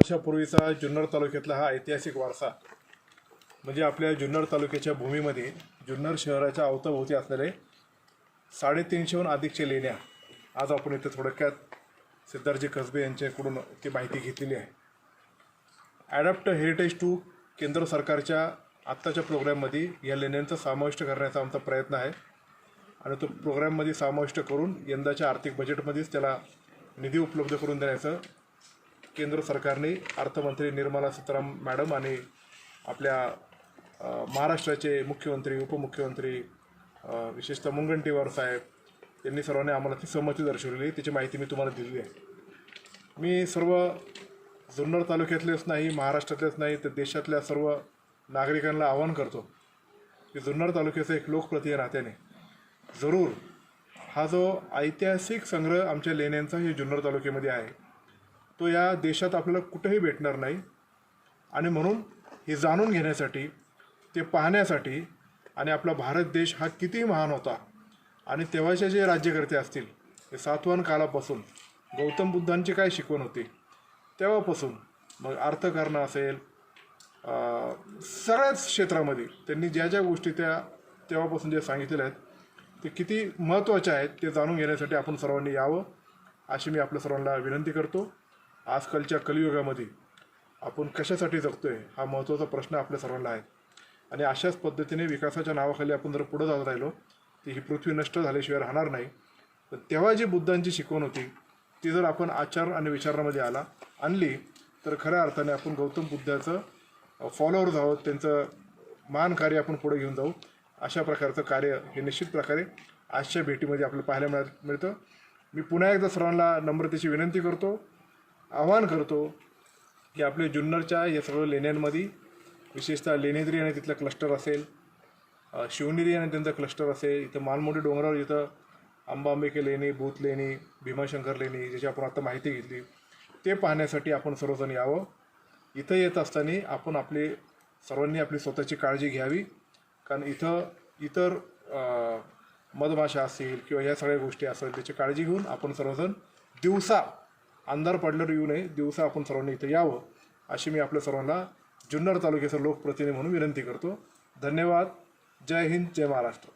वर्षापूर्वीचा जुन्नर तालुक्यातला हा ऐतिहासिक वारसा. म्हणजे आपल्या जुन्नर तालुक्याच्या भूमीमध्ये जुन्नर शहराच्या अवताभोवती असलेले साडेतीनशेहून अधिकचे लेण्या. आज आपण इथे थोडक्यात सिद्धार्थजी कसबे यांच्याकडून ती माहिती घेतलेली आहे. ॲडॅप्ट हेरिटेज टू केंद्र सरकारच्या आत्ताच्या प्रोग्रॅममध्ये या लेण्यांचा समाविष्ट करण्याचा आमचा प्रयत्न आहे. आणि तो प्रोग्रॅममध्ये समाविष्ट करून यंदाच्या आर्थिक बजेटमध्येच त्याला निधी उपलब्ध करून देण्याचं केंद्र सरकारने अर्थमंत्री निर्मला सीताराम मॅडम आणि आपल्या महाराष्ट्राचे मुख्यमंत्री उपमुख्यमंत्री विशेषतः मुनगंटीवार साहेब यांनी सर्वांनी आम्हाला ती सहमती दर्शवलेली आहे. त्याची माहिती मी तुम्हाला दिली आहे. मी सर्व जुन्नर तालुक्यातलेच नाही महाराष्ट्रातलेच नाही तर देशातल्या सर्व नागरिकांना आवाहन करतो की जुन्नर तालुक्याचं एक लोकप्रतिय नात्याने जरूर हा जो ऐतिहासिक संग्रह आमच्या लेण्यांचा हे जुन्नर तालुक्यामध्ये आहे तो या देशात आपल्याला कुठेही भेटणार नाही. आणि म्हणून हे जाणून घेण्यासाठी ते पाहण्यासाठी आणि आपला भारत देश हा किती महान होता आणि तेव्हाचे जे राज्यकर्ते असतील हे सातवन कालापासून गौतम बुद्धांची काय शिकवण होती तेव्हापासून मग अर्थकारण असेल सगळ्याच क्षेत्रामध्ये त्यांनी ज्या ज्या गोष्टी त्या तेव्हापासून जे सांगितलेल्या आहेत ते किती महत्त्वाच्या आहेत ते जाणून घेण्यासाठी आपण सर्वांनी यावं अशी मी आपल्या सर्वांना विनंती करतो. आजकालच्या कलियुगामध्ये आपण कशासाठी जगतो आहे हा महत्त्वाचा प्रश्न आपल्या सर्वांना आहे. आणि अशाच पद्धतीने विकासाच्या नावाखाली आपण जर पुढं जात राहिलो तर ही पृथ्वी नष्ट झाल्याशिवाय राहणार नाही. पण तेव्हा जी बुद्धांची शिकवण होती ती जर आपण आचार आणि विचारामध्ये आला आणली तर खऱ्या अर्थाने आपण गौतम बुद्धाचं फॉलोअर आहोत त्यांचं मान कार्य आपण पुढे घेऊन जाऊ. अशा प्रकारचं कार्य हे निश्चित प्रकारे आजच्या भेटीमध्ये आपल्याला पाहायला मिळत मिळतं. मी पुन्हा एकदा सर्वांना नम्रतेची विनंती करतो. आवाहन करतो की आपले जुन्नरच्या या सर्व लेण्यांमध्ये विशेषतः लेणेद्री आणि तिथलं क्लस्टर असेल शिवनेरी आणि त्यांचं क्लस्टर असेल इथं मालमोडी डोंगरावर इथं आंबाबेके लेणी भूत लेणी भीमाशंकर लेणी ज्याची आपण आता माहिती घेतली ते पाहण्यासाठी आपण सर्वजण यावं. इथं येत असताना आपण आपले सर्वांनी आपली स्वतःची काळजी घ्यावी. कारण इथं इतर मधमाशा असतील किंवा ह्या सगळ्या गोष्टी असतील त्याची काळजी घेऊन आपण सर्वजण दिवसा अंधार पडल्यावर येऊ नये. दिवसा आपण सर्वांनी इथं यावं अशी मी आपल्या सर्वांना जुन्नर तालुक्याचा लोकप्रतिनिधी म्हणून विनंती करतो. धन्यवाद. जय हिंद जय महाराष्ट्र.